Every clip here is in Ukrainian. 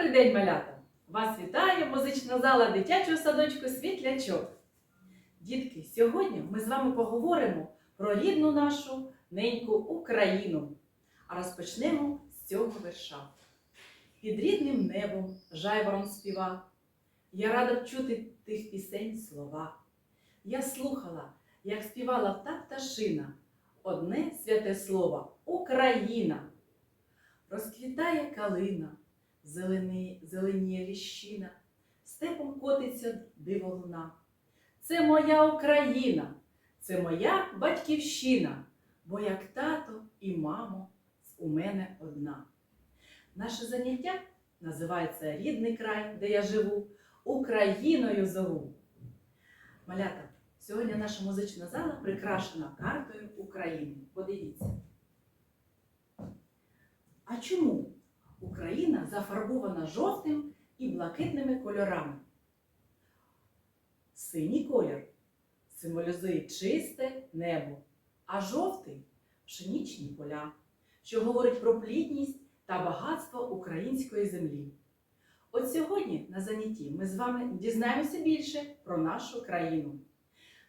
Добрий день, малята! Вас вітає музична зала дитячого садочку Світлячок. Дітки, сьогодні ми з вами поговоримо про рідну нашу неньку Україну. А розпочнемо з цього верша. Під рідним небом жайворон співа. Я рада чути тих пісень слова. Я слухала, як співала та пташина. Одне святе слово Україна. Розквітає калина, зелені, зеленіє ліщина, степом котиться диво луна. Це моя Україна, це моя батьківщина, бо як тато і мамо у мене одна. Наше заняття називається Рідний край, де я живу, Україною зову. Малята, сьогодні наша музична зала прикрашена картою України. Подивіться. А чому зафарбована жовтим і блакитними кольорами? Синій колір символізує чисте небо, а жовтий пшенічні поля, що говорить про плідність та багатство української землі. От сьогодні на занятті ми з вами дізнаємося більше про нашу країну.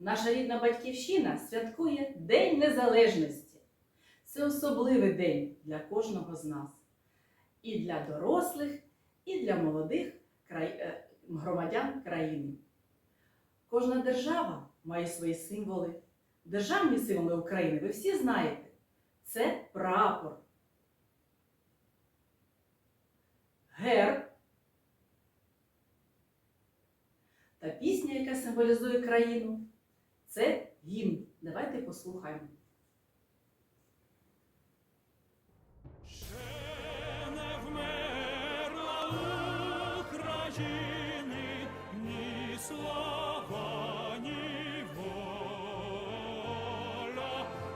Наша рідна батьківщина святкує День Незалежності. Це особливий день для кожного з нас. І для дорослих, і для молодих е, громадян країни. Кожна держава має свої символи. Державні символи України ви всі знаєте. Це прапор, герб та пісня, яка символізує країну. Це гімн. Давайте послухаємо.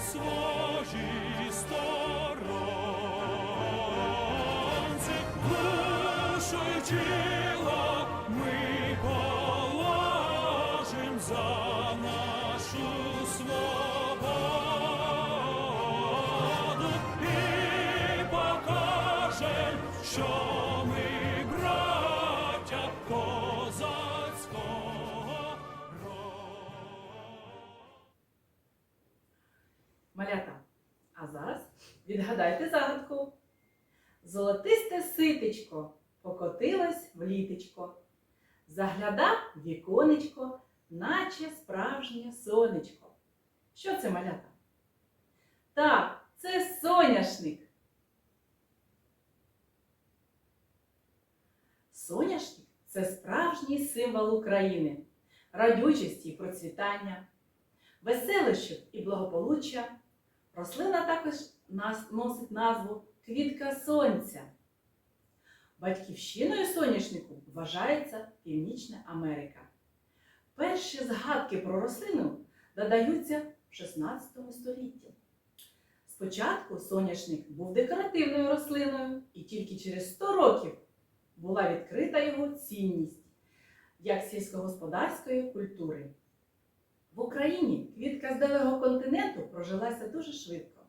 своїй сторонці, відгадайте загадку. Золотисте ситечко покотилось в літечко. Загляда в віконечко, наче справжнє сонечко. Що це малята? Так, це соняшник. Соняшник це справжній символ України, радючості і процвітання, веселощів і благополуччя. Рослина також носить назву квітка сонця. Батьківщиною соняшнику вважається Північна Америка. Перші згадки про рослину додаються в 16 столітті. Спочатку соняшник був декоративною рослиною, і тільки через 100 років була відкрита його цінність як сільськогосподарської культури. В Україні квітка з далекого континенту прожилася дуже швидко.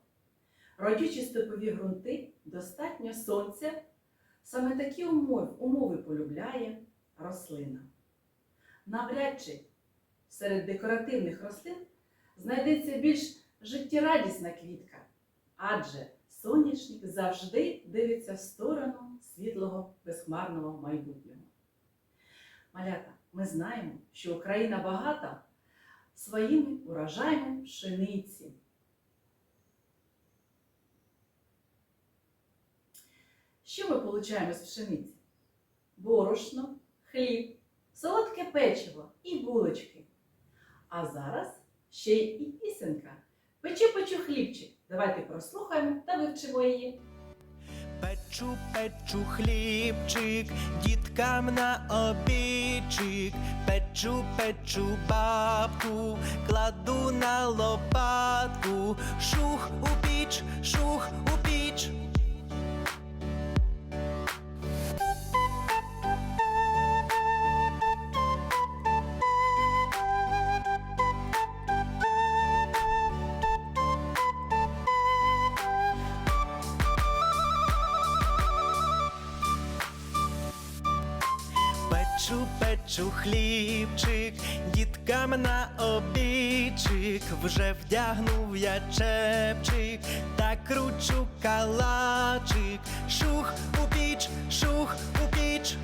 Родючі степові ґрунти, достатньо сонця, саме такі умови, умови полюбляє рослина. Навряд чи серед декоративних рослин знайдеться більш життєрадісна квітка, адже соняшник завжди дивиться в сторону світлого безхмарного майбутнього. Малята, ми знаємо, що Україна багата своїми урожаями пшениці. Що ми получаємо з пшениці? Борошно, хліб, солодке печиво і булочки. А зараз ще й пісенка. Печу, печу хлібчик. Давайте прослухаємо та вивчимо її. Печу, печу хлібчик, діткам на обідчик, печу, печу бабку, кладу на лопатку, шух у піч, шух у печу хлібчик, діткам на обічик, вже вдягнув я чепчик, та кручу калачик, шух у піч, шух у піч.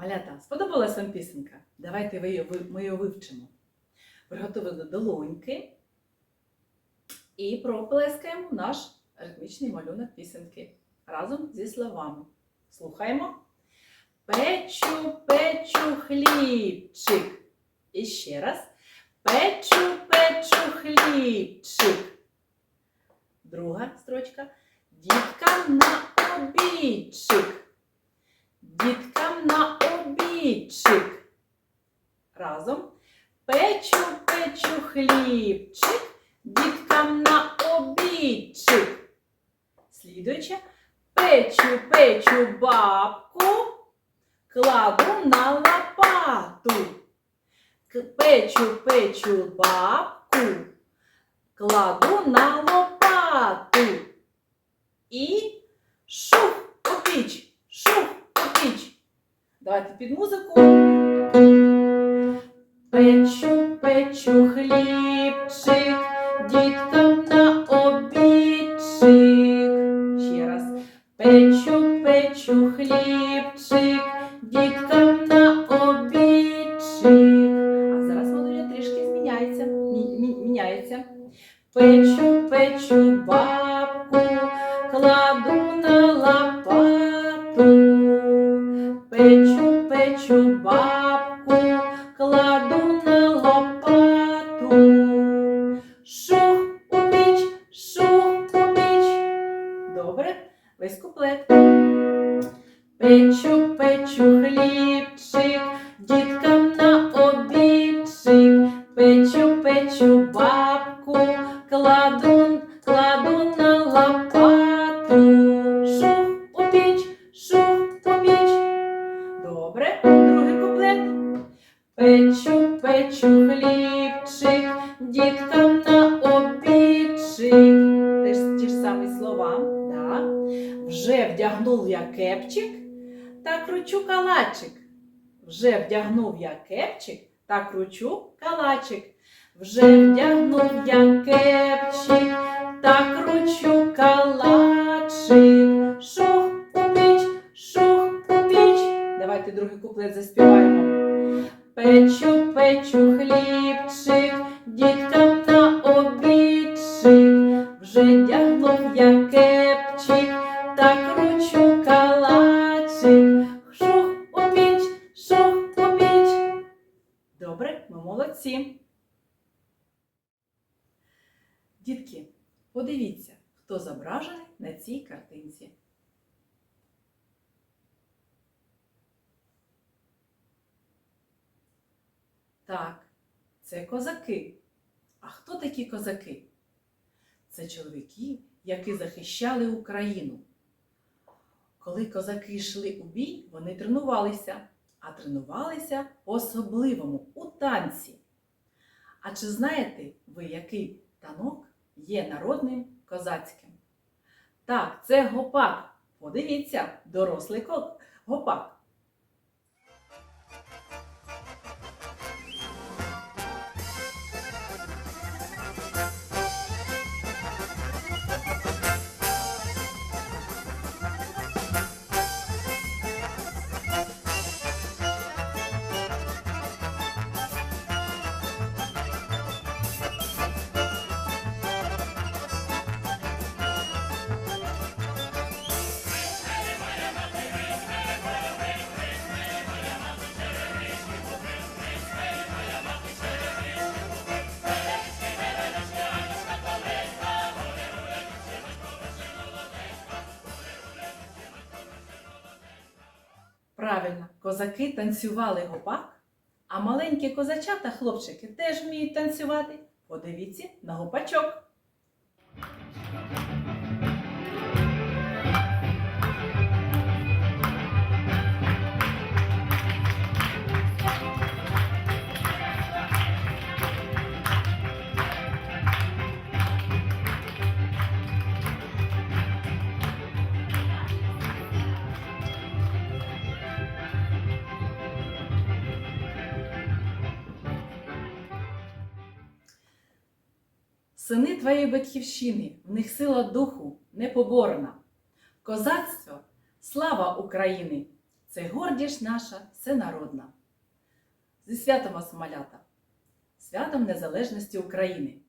Малята, сподобалась вам пісенька? Давайте ми її вивчимо. Приготували долоньки і проплескаємо наш ритмічний малюнок пісеньки разом зі словами. Слухаємо. Печу, печу хлібчик. І ще раз. Печу, печу хлібчик. Друга строчка. Діткам на обідчик. Діткам на обідчик. Разом. Печу, печу хлібчик, діткам на обідчик. Слідуюче. Печу, печу бабку, кладу на лопату. Печу, печу бабку, кладу на лопату. І шух у піч, шух у піч. Давайте під музику. Печу, печу хлібчик, діткам на обідчик. Ще раз. Печу, печу хлібчик, діткам весь куплет. Печу, печу хлібчик, діткам на обідчик. Печу, печу бабку, кладу, кладу на лопату. Шух у піч, шух у піч. Добре, другий куплет. Печу, печу вдягнув я кепчик та кручу калачик. Вже вдягнув я кепчик та кручу калачик. Вже вдягнув я молодці. Дітки, подивіться, хто зображений на цій картинці. Так, це козаки. А хто такі козаки? Це чоловіки, які захищали Україну. Коли козаки йшли у бій, вони тренувалися, а тренувалися по-особливому у танці. А чи знаєте ви, який танок є народним козацьким? Так, це гопак. Подивіться, дорослий гопак. Правильно, козаки танцювали гопак, а маленькі козачата, хлопчики, теж вміють танцювати. Подивіться на гопачок. Сини твоєї батьківщини, в них сила духу непоборна. Козацтво, слава України! Це гордість наша всенародна. Зі святом вас! Святом Незалежності України!